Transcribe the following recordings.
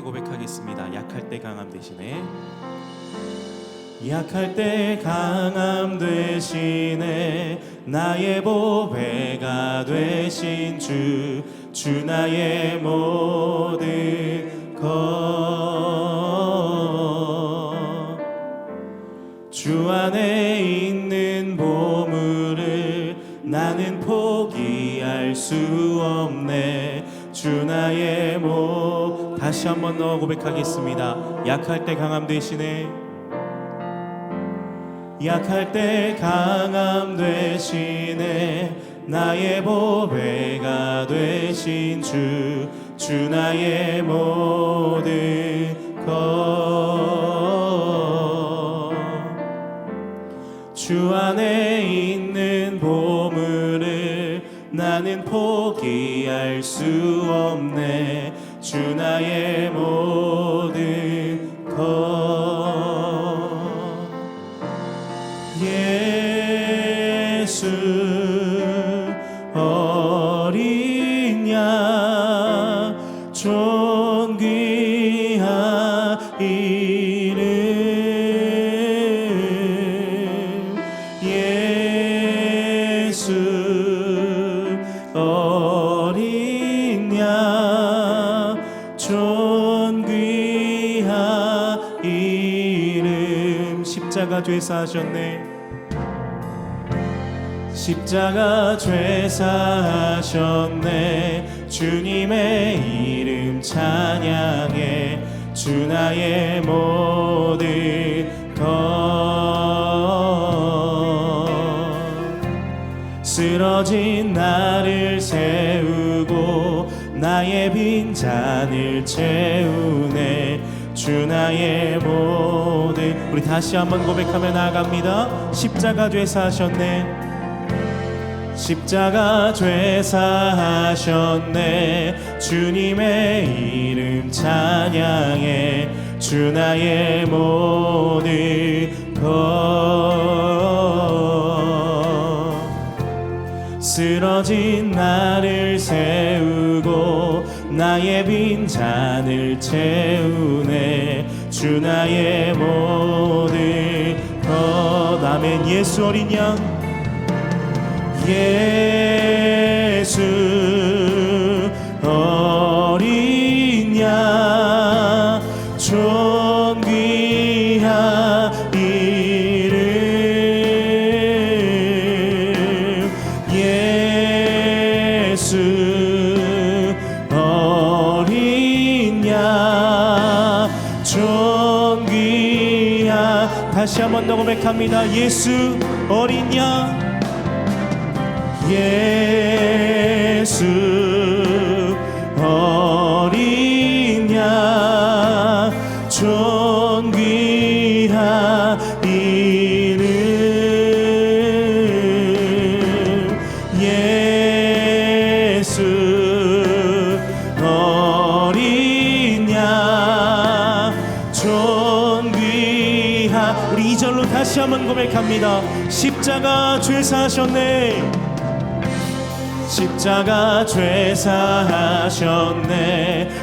고백하겠습니다. 약할 때 강함 대신에 약할 때 강함 대신에 나의 보배가 되신 주, 주 나의 모든 것. 다시 한번더 고백하겠습니다. 약할 때 강함 대신에 약할 때 강함 대신에 나의 보배가 되신 주, 주 나의 모든 것. 주 안에 있는 보물을 나는 포기할 수 없네 주 나의 모든 것 십자가 죄 사하셨네. 십자가 죄 사하셨네. 주님의 이름 찬양해. 주 나의 모든 것. 쓰러진 나를 세우고 나의 빈잔을 채우네 주 나의 모든 우리 다시 한번 고백하며 나아갑니다. 십자가 죄사하셨네. 십자가 죄사하셨네. 주님의 이름 찬양해. 주 나의 모든 것. 쓰러진 나를 세우고 나의 빈 잔을 채우네. 주 나의 모든 것. 아멘. 예수 어린 양. 예수. 어린 더 고백합니다. 예수 어린 양. 예수 어린 양. 존귀한 고백합니다. 십자가 죄사하셨네. 십자가 죄사하셨네.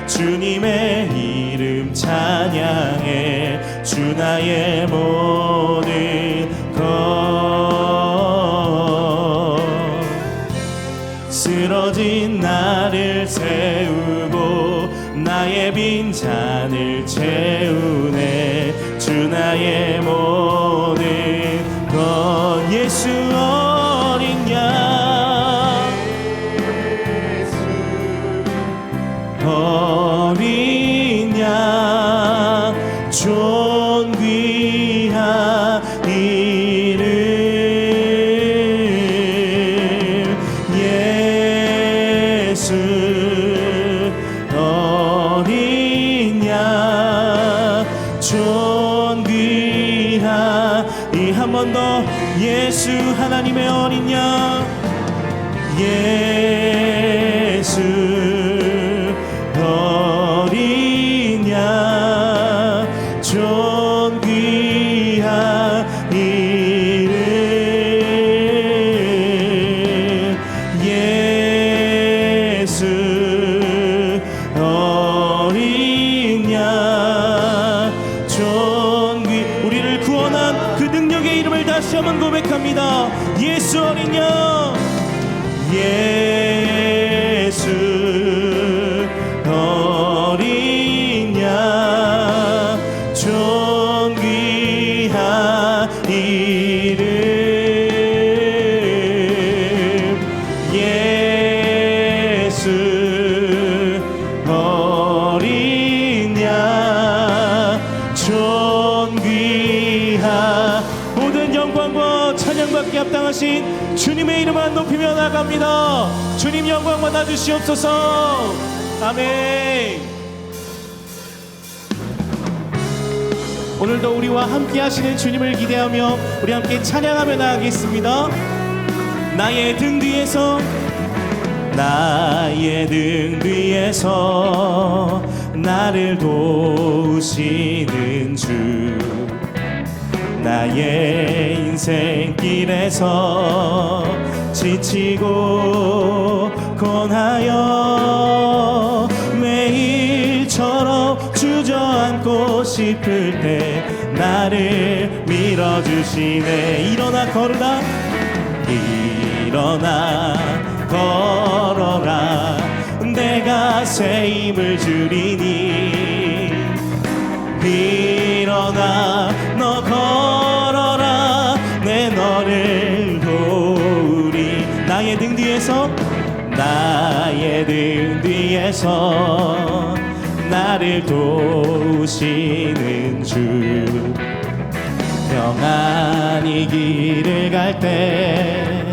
주님의 이름 찬양해. 주 나의 모든 것. 쓰러진 나를 세우고 나의 빈잔을 채우네. 주 나의 모든 번 더 예수 하나님의 어린 양. 예 고백합니다. 예수 어린 양. 예. 영광 받아 주시옵소서. 아멘. 오늘도 우리와 함께 하시는 주님을 기대하며 우리 함께 찬양하며 나가겠습니다. 나의 등 뒤에서 나의 등 뒤에서 나를 도우시는 주. 나의 인생길에서 지치고 권하여 매일처럼 주저앉고 싶을 때 나를 밀어주시네. 일어나 걸으라. 일어나 걸어라. 내가 새 힘을 주리니. 일어나 너 걸어라. 내 너를 도우리. 나의 등 뒤에서 나의 등 뒤에서 나를 도우시는 주. 평안히 길을 갈 때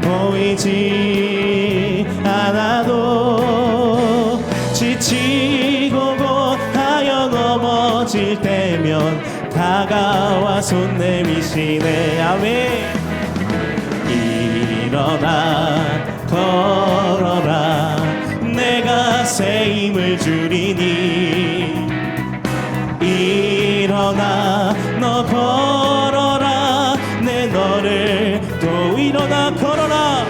보이지 않아도 지치고 곧하여 넘어질 때면 다가와 손 내미시네. 아멘. 일어나 내가 새 힘을 주리니. 일어나 너 걸어라. 내 너를 또 일어나 걸어라.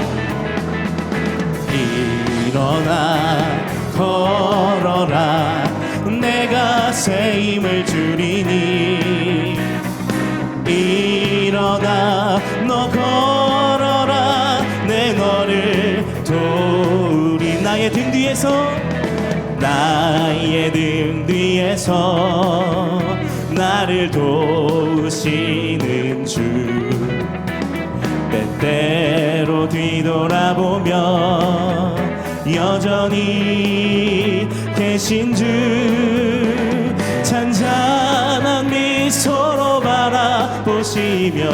일어나 걸어라. 내가 새 힘을 주리니 뒤에서 나를 도우시는 주. 때때로 뒤돌아보며 여전히 계신 주. 잔잔한 미소로 바라보시며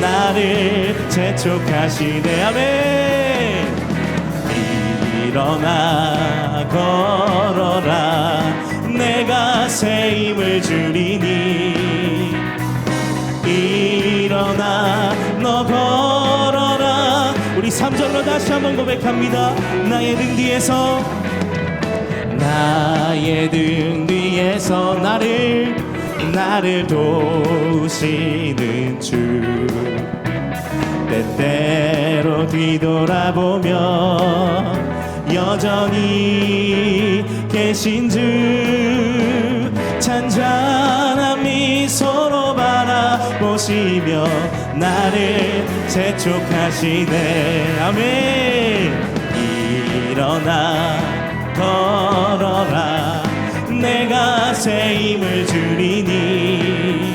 나를 재촉하시네. 아멘. 일어나 걸어라 새 힘을 주리니. 일어나 너 걸어라. 우리 3절로 다시 한번 고백합니다. 나의 등 뒤에서 나의 등 뒤에서 나를 나를 도우시는 주. 때때로 뒤돌아보며 여전히 계신 주 바라보시며 나를 재촉하시네. 아멘. 일어나 걸어라. 내가 새 힘을 주리니.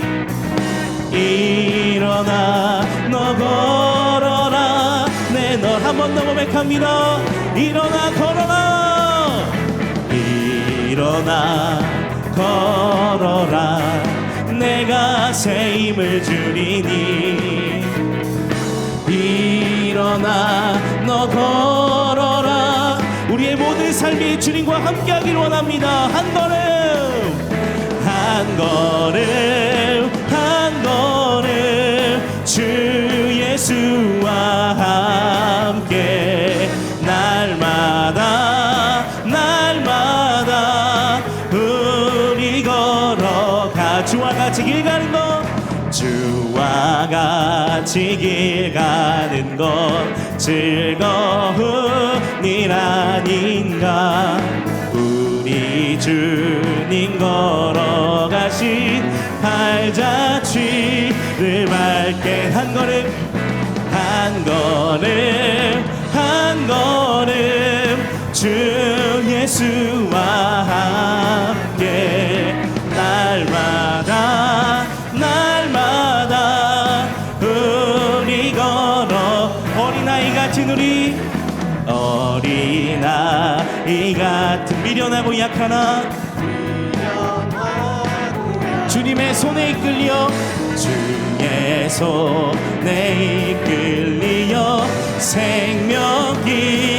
일어나 너 걸어라. 내널 한 번 더 고백합니다. 일어나 걸어라. 일어나 걸어라 내가 새 힘을 주리니. 일어나 너 걸어라. 우리의 모든 삶이 주님과 함께하길 원합니다. 한 걸음 한 걸음 한 걸음. 주 예수 같이 길 가는 것 즐거운 일 아닌가? 우리 주님 걸어가신 발자취를 밟게 한 걸음 한 걸음 한주 예수와 함께 미련하고 약하나? 주님의 손에 이끌려 주의 손에 이끌리어 생명길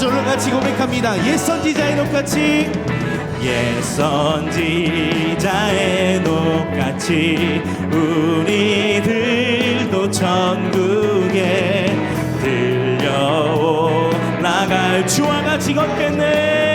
사절로 같이 고백합니다. 옛 선지자의 녹같이. 옛 선지자의 녹같이 우리들도 천국에 들려올라갈 주와 같이 걷겠네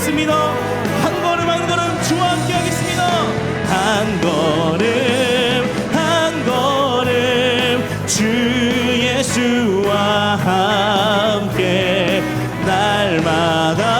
고백하겠습니다. 한 걸음 한 걸음 주와 함께 하겠습니다. 한 걸음 한 걸음 주 예수와 함께 날마다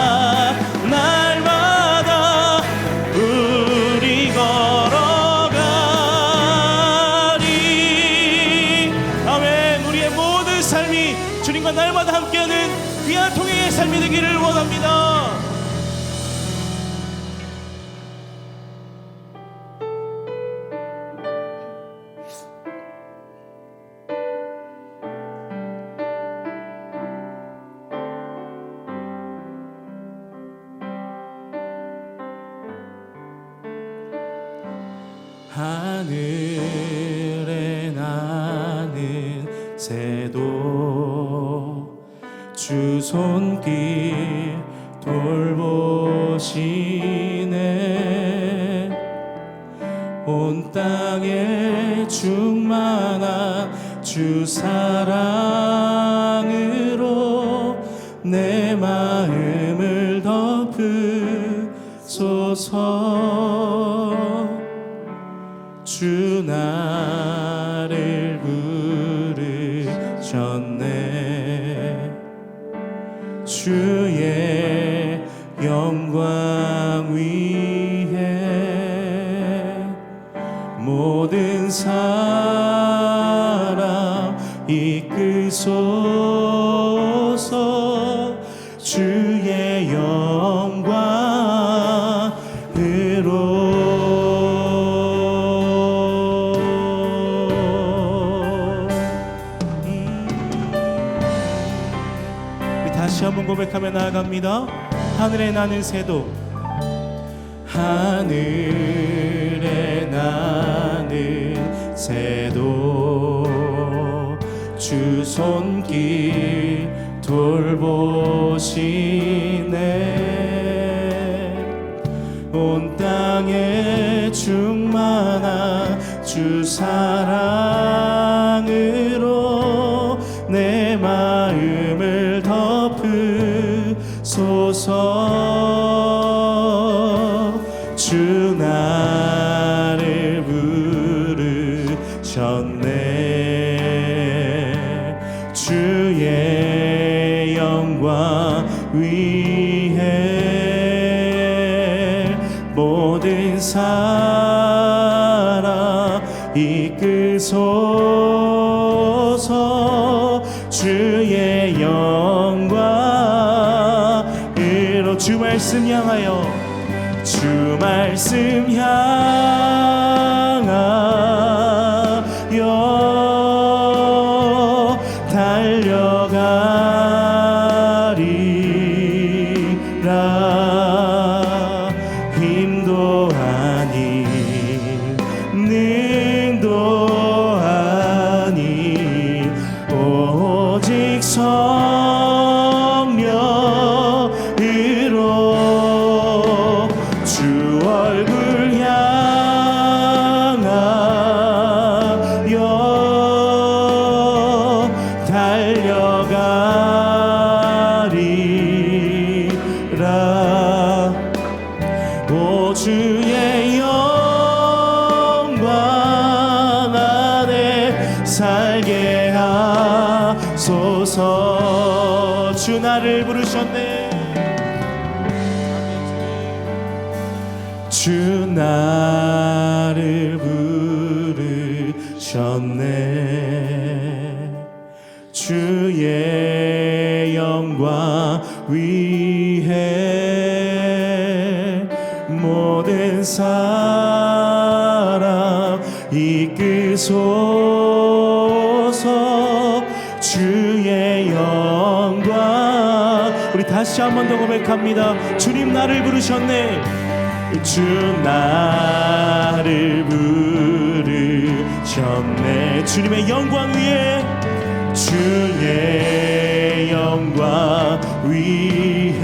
하늘에 나는 새도 주 손길 돌보시네. 온 땅에 충만한 주 사랑으로 내 마음을 덮으소서 주의 영광 위해 모든 사람 이끄소 나아갑니다. 하늘에 나는 새도 하늘에 나는 새도 주 손길 돌보시네 온 땅에 충만한 주 사랑 위해 모든 사람 이끄소서 주의 영광으로 주 말씀 향하여 주 말씀 향 살게 하소서 주 나를 부르셨네 주 나. 우리 다시 한 번 더 고백합니다. 주님 나를 부르셨네. 주 나를 부르셨네. 주님의 영광 위에 주의 영광 위에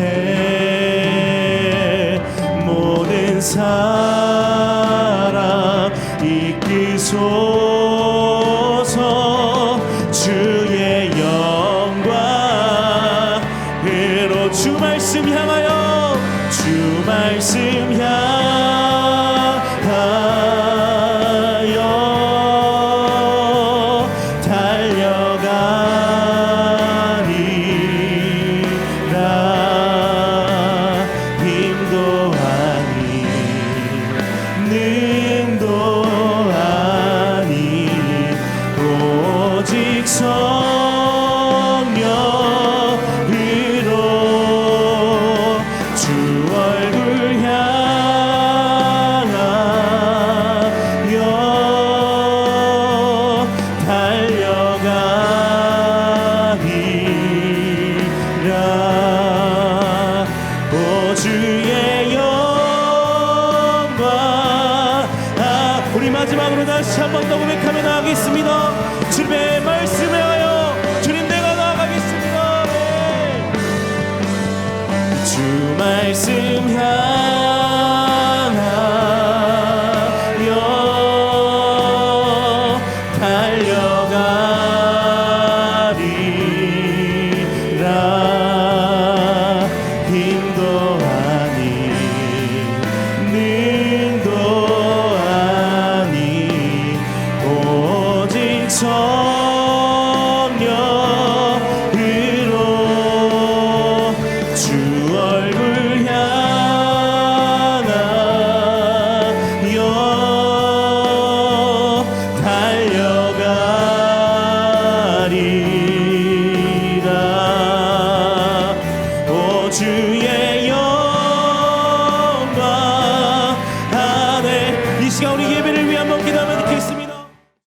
모든 사람 이끄소